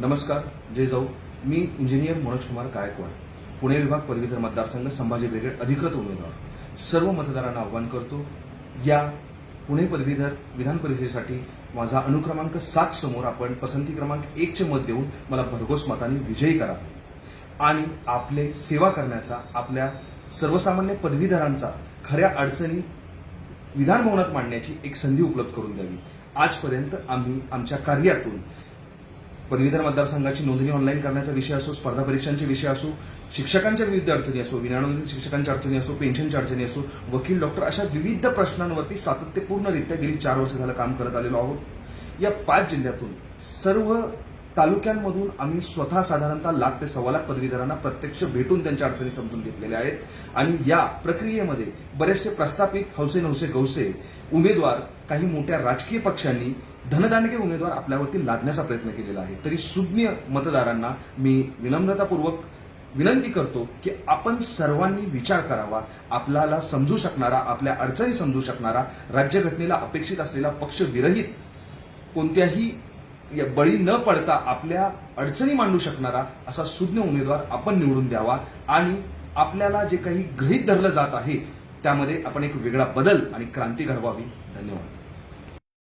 नमस्कार जय जाऊ. मी इंजिनियर मनोज कुमार गायकवाड पुणे विभाग पदवीधर मतदारसंघ संभाजी ब्रिगेड अधिकृत उमेदवार. सर्व मतदारांना आव्हान करतो या पुणे पदवीधर विधान परिषदेसाठी माझा अनुक्रमांक सात समोर आपण पसंती क्रमांक एकचे मत देऊन मला भरघोस मताने विजयी करावे आणि आपले सेवा करण्याचा आपल्या सर्वसामान्य पदवीधरांचा खऱ्या अडचणी विधानभवनात मांडण्याची एक संधी उपलब्ध करून द्यावी. आजपर्यंत आम्ही आमच्या कार्यातून पदवीधर मतदारसंघाची नोंदणी ऑनलाईन करण्याचा विषय असो स्पर्धा परीक्षांचे विषय असो शिक्षकांच्या विविध अडचणी असो विनानोंदणी शिक्षकांच्या अडचणी असो पेन्शनच्या अडचणी असो वकील डॉक्टर अशा विविध प्रश्नांवरती सातत्यपूर्णरित्या गेली चार वर्ष झालं काम करत आलेलो आहोत. या पाच जिल्ह्यातून सर्व तालुक्यांमधून आम्ही स्वतः साधारणतः लाख ते सव्वा लाख पदवीधरांना प्रत्यक्ष भेटून त्यांच्या अडचणी समजून घेतलेल्या आहेत. आणि या प्रक्रियेमध्ये बरेचसे प्रस्थापित हौसे नवसे गौसे उमेदवार काही मोठ्या राजकीय पक्षांनी धनदांडके उमेदवार आपल्यावरती लादण्याचा प्रयत्न केलेला आहे. तरी सुज्ञ मतदारांना मी विनम्रतापूर्वक विनंती करतो की आपण सर्वांनी विचार करावा. आपल्याला समजू शकणारा आपल्या अडचणी समजू शकणारा राज्यघटनेला अपेक्षित असलेला पक्ष विरहित कोणत्याही बळी न पडता आपल्या अडचणी मांडू शकणारा असा सुज्ञ उमेदवार आपण निवडून द्यावा. आणि आपल्याला जे काही गृहीत धरलं जात आहे त्यामध्ये आपण एक वेगळा बदल आणि क्रांती घडवावी. धन्यवाद.